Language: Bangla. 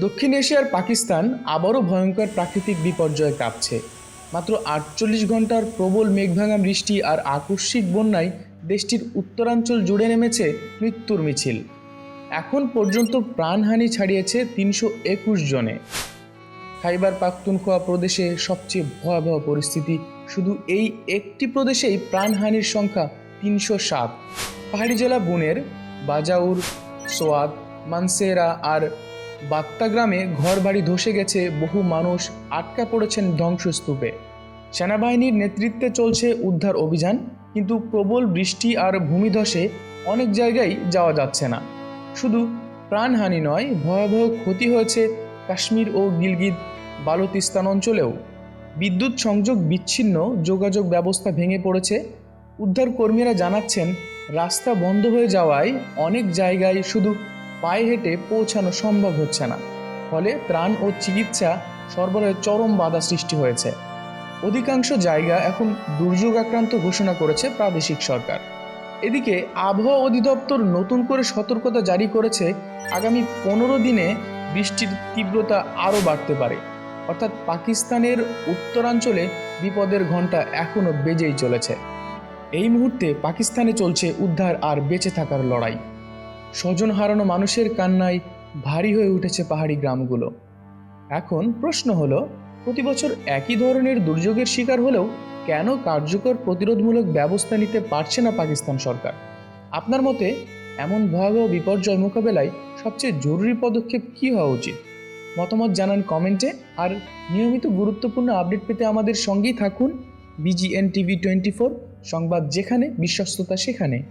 দক্ষিণ এশিয়ার পাকিস্তান আবারও ভয়ঙ্কর প্রাকৃতিক বিপর্যয়ে কাঁপছে। মাত্র আটচল্লিশ ঘণ্টার প্রবল মেঘভাঙা বৃষ্টি আর আকস্মিক বন্যায় দেশটির উত্তরাঞ্চল জুড়ে নেমেছে মৃত্যুর মিছিল। এখন পর্যন্ত প্রাণহানি ছাড়িয়েছে তিনশো একুশ জনে। খাইবার পাখতুনখোয়া প্রদেশে সবচেয়ে ভয়াবহ পরিস্থিতি। শুধু এই একটি প্রদেশেই প্রাণহানির সংখ্যা তিনশো সাত। পাহাড়ি জেলা বুনের, বাজাউর, সোয়াদ, মানসেরা আর বাত্তা গ্রামে ঘরবাড়ি ধসে গেছে, বহু মানুষ আটকা পড়েছেন ধ্বংসস্তূপে। সেনাবাহিনীর নেতৃত্বে চলছে উদ্ধার অভিযান, কিন্তু প্রবল বৃষ্টি আর ভূমিধসে অনেক জায়গায় যাওয়া যাচ্ছে না। শুধু প্রাণহানি নয়, ভয়াবহ ক্ষতি হয়েছে কাশ্মীর ও গিলগিত বালতিস্তান অঞ্চলেও। বিদ্যুৎ সংযোগ বিচ্ছিন্ন, যোগাযোগ ব্যবস্থা ভেঙে পড়েছে। উদ্ধার কর্মীরা জানাচ্ছেন, রাস্তা বন্ধ হয়ে যাওয়ায় অনেক জায়গায় শুধু পায়ে হেঁটে পৌঁছানো সম্ভব হচ্ছে না। ফলে ত্রাণ ও চিকিৎসা সরবরাহে চরম বাধা সৃষ্টি হয়েছে। অধিকাংশ জায়গা এখন দুর্যোগ আক্রান্ত ঘোষণা করেছে প্রাদেশিক সরকার। এদিকে আবহাওয়া অধিদপ্তর নতুন করে সতর্কতা জারি করেছে। আগামী পনেরো দিনে বৃষ্টির তীব্রতা আরও বাড়তে পারে। অর্থাৎ পাকিস্তানের উত্তরাঞ্চলে বিপদের ঘণ্টা এখনও বেজেই চলেছে। এই মুহূর্তে পাকিস্তানে চলছে উদ্ধার আর বেঁচে থাকার লড়াই। স্বজন হারানো মানুষের কান্নায় ভারী হয়ে উঠেছে পাহাড়ি গ্রামগুলো। এখন প্রশ্ন হলো, প্রতি বছর একই ধরনের দুর্যোগের শিকার হলেও কেন কার্যকর প্রতিরোধমূলক ব্যবস্থা নিতে পারছে না পাকিস্তান সরকার? আপনার মতে এমন ভয়াবহ বিপর্যয় মোকাবেলায় সবচেয়ে জরুরি পদক্ষেপ কী হওয়া উচিত? মতামত জানান কমেন্টে আর নিয়মিত গুরুত্বপূর্ণ আপডেট পেতে আমাদের সঙ্গেই থাকুন। বিজিএন টিভি টোয়েন্টি ফোর, সংবাদ যেখানে, বিশ্বস্ততা সেখানে।